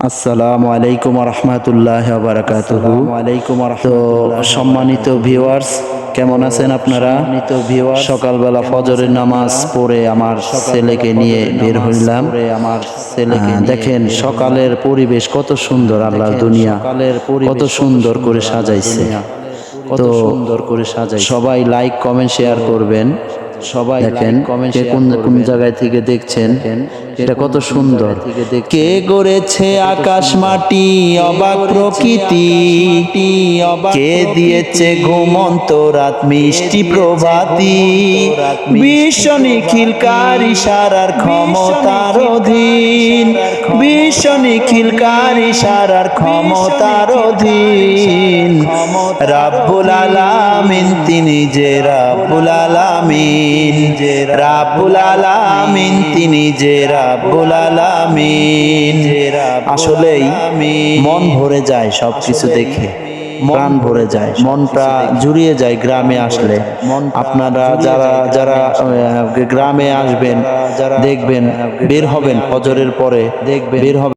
আসসালামু আলাইকুম রহমতুল্লাহ বারাকাতুহু। আলাইকুম তো সম্মানিত ভিউয়ার্স কেমন আছেন আপনারা? সম্মানিত ভিউয়ার সকালবেলা ফজরের নামাজ পড়ে আমার ছেলেকে নিয়ে বের হইলাম। আমার ছেলেকে দেখেন সকালের পরিবেশ কত সুন্দর আল্লাহর দুনিয়া। কত সুন্দর করে সাজাইছে। কত সুন্দর করে সাজাই সবাই লাইক কমেন্ট শেয়ার করবেন। সবাই দেখেন কোন কোন জায়গায় থেকে দেখছেন। এটা কত সুন্দর। কে গড়েছে আকাশ মাটি অবাক প্রকৃতি কে দিয়েছে ঘুমন্ত রাত মিষ্টি প্রভাতি বিশ্ব নিখিলকার ইশারার ক্ষমতার অধীন। বিশ্ব নিখিলকার ইশারার ক্ষমতার অধীন। রাব্বুল আলামিন তিনি যে রাব্বুল আলামিন। যে রাব্বুল আলামিন। তিনি যে রাব্বুল আলামিন। আসলেই মন ভরে যায় সবকিছু দেখে। প্রাণ ভরে যায় মনটা জুড়িয়ে যায় গ্রামে আসলে। আপনারা যারা যারা গ্রামে আসবেন দেখবেন বের হবেন ফজরের পরে দেখবেন। বের হবেন।